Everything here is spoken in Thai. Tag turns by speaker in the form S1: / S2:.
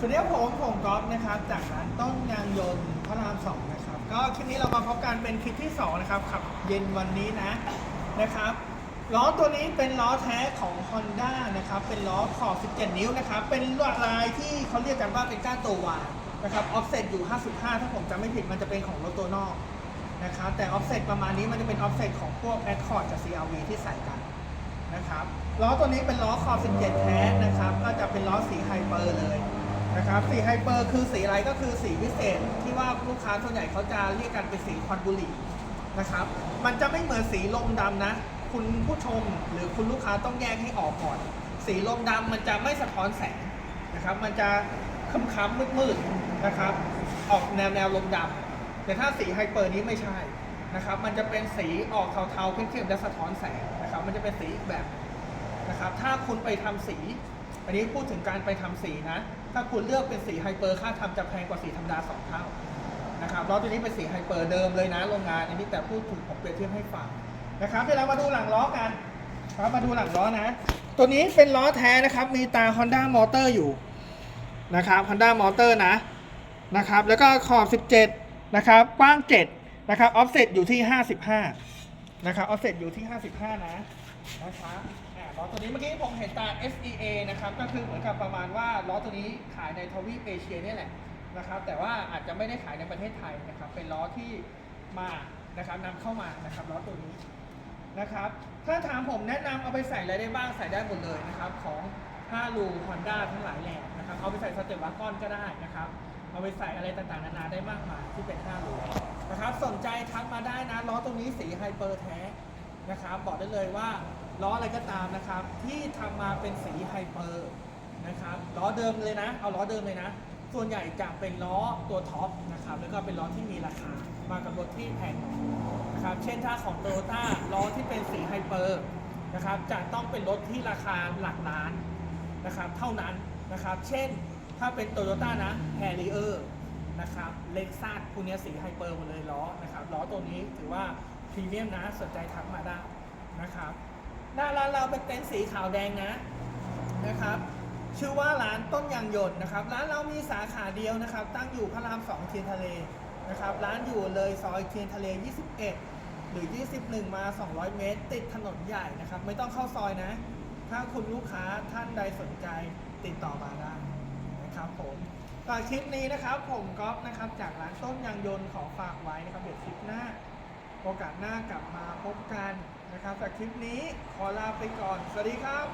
S1: สวัสดีครับผมผมก๊อฟนะครับจากร้านต้นยางยนต์พระรามสองนะครับก็คลิปนี้เรามาพบกันเป็นคลิปที่สองนะครับขับเย็นวันนี้นะนะครับล้อตัวนี้เป็นล้อแท้ของ Honda นะครับเป็นล้อขอบ 17 นิ้วนะครับเป็นลวดลายที่เขาเรียกกันว่าเป็นก้านตัววายนะครับออฟเซตอยู่ 55 ถ้าผมจำไม่ผิดมันจะเป็นของรถตัวนอกนะครับแต่ออฟเซตประมาณนี้มันจะเป็นออฟเซตของพวก Accord กับ CRV ที่ใส่กันนะครับล้อตัวนี้เป็นล้อคอบ 17 แท้นะครับก็จะเป็นล้อสีไฮเปอร์เลย นะครับสีไฮเปอร์คือสีอะไรก็คือสีพิเศษ ที่ว่าลูกค้าส่วนใหญ่เขาจะเรียกกันเป็นสีควันบุหรี่นะครับ มันจะไม่เหมือนสีลมดำนะ คุณผู้ชมหรือคุณลูกค้าต้องแยกให้ออกก่อน สีลมดำมันจะไม่สะท้อนแสงนะครับ มันจะค้ำๆมืดๆนะครับ ออกแนวแนวลมดำแต่ถ้าสีไฮเปอร์นี้ไม่ใช่นะครับ มันจะเป็นสีออกเทาๆเข้มๆและสะท้อนแสงนะครับ มันจะเป็นสีอีกแบบนะครับ ถ้าคุณไปทำสี อันนี้พูดถึงการไปทำสีนะ ถ้าคุณเลือกเป็นสีไฮเปอร์ค่าทำจะแพงกว่าสีธรรมดาสองเท่านะครับล้อตัวนี้เป็นสีไฮเปอร์เดิมเลยนะโรงงานอันนี้แต่พูดถึงผมเปรียบเทียบให้ฟังนะครับเดี๋ยวเรามาดูหลังล้อกันครับมาดูหลังล้อนะ ตัวนี้เป็นล้อแท้นะครับ มีตา Honda Motor อยู่นะครับ Honda Motor นะนะครับ แล้วก็ขอบ 17 นะครับ กว้าง 7 นะครับ offset อยู่ที่ 55 นะครับ offset อยู่ที่ 55 นะนะครับอ่าล้อตัวนี้เมื่อกี้ผมเห็นตา SEA นะครับ ก็คือเหมือนกับประมาณว่าล้อตัวนี้ขายในทวีปเอเชียเนี่ยแหละนะครับ แต่ว่าอาจจะไม่ได้ขายในประเทศไทยนะครับ เป็นล้อที่มานะครับนำเข้ามานะครับล้อตัวนี้นะครับ ถ้าถามผมแนะนำเอาไปใส่อะไรได้บ้างใส่ได้หมดเลยนะครับของ5ลู Honda ทั้งหลายแหล่นะครับ เอาไปใส่สเตปวากอนก็ได้นะครับ เอาไปใส่อะไรต่างๆนานาได้มากมายที่เป็น5ลูนะครับ สนใจทักมาได้นะล้อตรงนี้สีไฮเปอร์แท้นะครับ บอกได้เลยว่าล้ออะไรก็ตามนะครับ ที่ทำมาเป็นสีไฮเปอร์นะครับล้อเดิมเลยนะ เอาล้อเดิมเลยนะ ส่วนใหญ่จะเป็นล้อตัวท็อปนะครับแล้วก็เป็นล้อที่มีราคามากับรถที่แพงหน่อยนะครับเช่นถ้าของโตโยต้าล้อที่เป็นสีไฮเปอร์นะครับจะต้องเป็นรถที่ราคาหลักล้านนะครับเท่านั้นนะครับ เช่น ถ้าเป็นโตโยต้านะแฮร์ริเออร์นะครับเล็กซัสพวกเนี้ยสีไฮเปอร์หมดเลยล้อนะครับล้อตัวนี้ถือว่าพรีเมียมนะสนใจทักมาได้นะครับหน้าร้านเราเป็นเต็นท์สีขาวแดงนะนะครับ ชื่อว่าร้านต้นยางยนต์นะครับ ร้านเรามีสาขาเดียวนะครับ ตั้งอยู่พระรามสองเทียนทะเลนะครับ ร้านอยู่เลยซอยเทียนทะเล 21 หรือ 21 มา 200 เมตร ติดถนนใหญ่นะครับ ไม่ต้องเข้าซอยนะ ถ้าคุณลูกค้าท่านใดสนใจติดต่อมาได้ นะครับผมฝากคลิปนี้นะครับ ผมก๊อฟนะครับจากร้านต้นยางยนต์ขอฝากไว้นะครับเดี๋ยวคลิปหน้า โอกาสหน้ากลับมาพบกันนะครับจากคลิปนี้ขอลาไปก่อน สวัสดีครับ